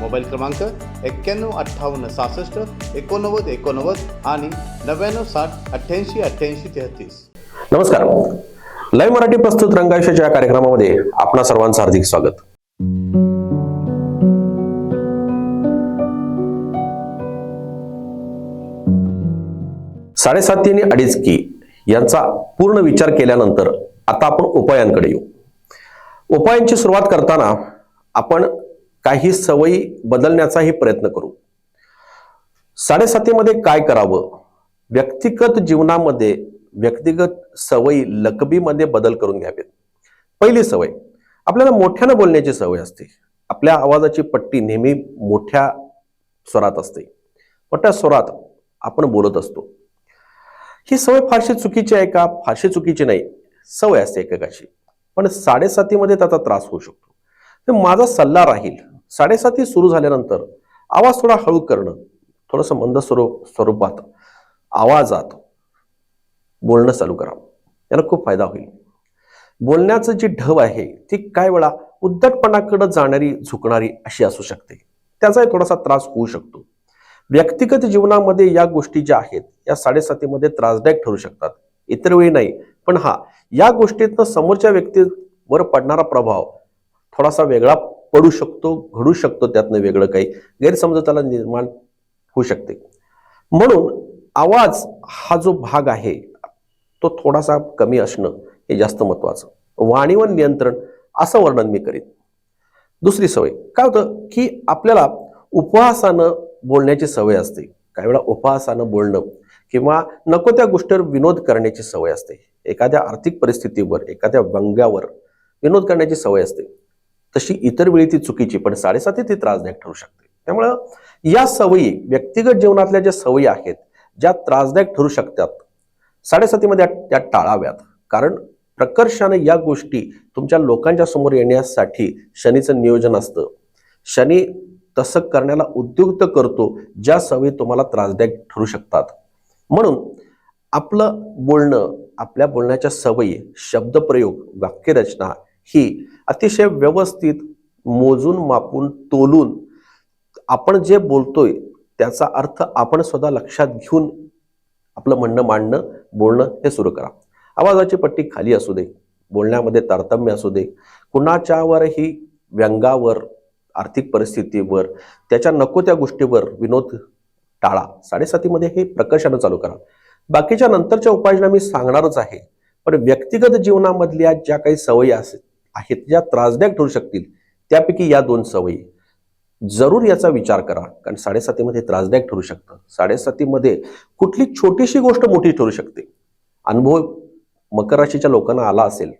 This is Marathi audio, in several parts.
मोबाईल क्रमांक एक्क्याण्णव अठ्ठावन्न सहासष्ट एकोणनव्वद एकोणनव्वद आणि नव्याण्णव साठ अठ्ठ्याऐंशी अठ्ठ्याऐंशी तेहतीस. नमस्कार. लाईव्ह मराठी प्रस्तुत रंगायशाच्या या कार्यक्रमामध्ये आपणा सर्वांचं हार्दिक स्वागत. साडेसातीने आणि अडीच की यांचा पूर्ण विचार केल्यानंतर आता आपण उपायांकडे येऊ. उपायांची सुरुवात करताना आपण काही सवयी बदलण्याचाही प्रयत्न करू. साडेसातीमध्ये काय करावं? व्यक्तिगत जीवनामध्ये व्यक्तिगत सवयी लकबीमध्ये बदल करून घ्यावेत. पहिली सवय आपल्याला मोठ्यानं बोलण्याची सवय असते. आपल्या आवाजाची पट्टी नेहमी मोठ्या स्वरात असते. मोठ्या स्वरात आपण बोलत असतो. ही सवय फारशी चुकीची आहे का? फारशी चुकीची नाही. सवय असते एकेकाची. पण साडेसातीमध्ये त्याचा त्रास होऊ शकतो. तर माझा सल्ला राहील साडेसाती सुरू झाल्यानंतर आवाज थोडा हळू करणं थोडंसं मंद स्वरूप स्वरूपात आवाजात बोलणं चालू करा. याला खूप फायदा होईल. बोलण्याचं जी ढव आहे ती काय वेळा उद्धटपणाकडे जाणारी झुकणारी अशी असू शकते. त्याचाही थोडासा त्रास होऊ शकतो. व्यक्तिगत जीवनामध्ये या गोष्टी ज्या आहेत या साडेसातीमध्ये त्रासदायक ठरू शकतात. इतर वेळी नाही. पण हा या गोष्टीतनं समोरच्या व्यक्तीवर पडणारा प्रभाव थोडासा वेगळा पडू शकतो घडू शकतो त्यातनं वेगळं काही गैरसमजताला निर्माण होऊ शकते. म्हणून आवाज हा जो भाग आहे तो थोडासा कमी असणं हे जास्त महत्वाचं वाणीवर नियंत्रण असं वर्णन मी करीन. दुसरी सवय. काय होतं की आपल्याला उपवासानं बोलण्याची सवय असते. काही वेळा उपवासानं बोलणं किंवा नको त्या गोष्टीवर विनोद करण्याची सवय असते. एखाद्या आर्थिक परिस्थितीवर एखाद्या व्यंग्यावर विनोद करण्याची सवय असते. तशी इतर वेळी ती चुकीची पण साडेसाती ती त्रासदायक ठरू शकते. त्यामुळं या सवयी व्यक्तिगत जीवनातल्या ज्या सवयी आहेत ज्या त्रासदायक ठरू शकतात साडेसातीमध्ये त्या टाळाव्यात. कारण प्रकर्षाने या गोष्टी तुमच्या लोकांच्या समोर येण्यासाठी शनीचं नियोजन असतं. शनी तसं करण्याला उद्युक्त करतो ज्या सवयी तुम्हाला त्रासदायक ठरू शकतात. म्हणून आपलं बोलणं आपल्या बोलण्याच्या सवयी शब्दप्रयोग वाक्यरचना ही अतिशय व्यवस्थित मोजून मापून तोलून आपण जे बोलतोय त्याचा अर्थ आपण स्वतः लक्षात घेऊन आपलं म्हणणं मांडणं बोलणं हे सुरू करा. आवाजाची पट्टी खाली असू दे बोलण्यामध्ये तारतम्य असू दे कुणाच्यावरही व्यंगावर आर्थिक परिस्थितीवर त्याच्या नको त्या गोष्टीवर विनोद टाळा. साडेसातीमध्ये हे प्रकर्षानं चालू करा. बाकीच्या नंतरच्या उपाययोजना मी सांगणारच आहे पण व्यक्तिगत जीवनामधल्या ज्या काही सवयी असतील आहेत ज्या त्रासदायक ठरू शकतील त्यापैकी या दोन सवयी. जरूर याचा विचार करा कारण साडेसातीमध्ये त्रासदायक ठरू शकतं. साडेसातीमध्ये कुठली छोटीशी गोष्ट मोठी ठरू शकते. अनुभव मकर राशीच्या लोकांना आला असेल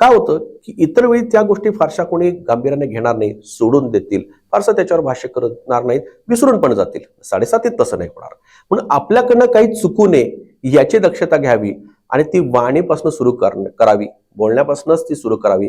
काय होतं की इतर वेळी त्या गोष्टी फारशा कोणी गांभीर्याने घेणार नाही सोडून देतील. फारसं त्याच्यावर भाष्य करणार नाहीत विसरून पण जातील. साडेसातीत तसं नाही होणार. म्हणून आपल्याकडनं काही चुकू नये याची दक्षता घ्यावी आणि ती वाणीपासून सुरू करावी. बोलण्यापासूनच ती सुरू करावी.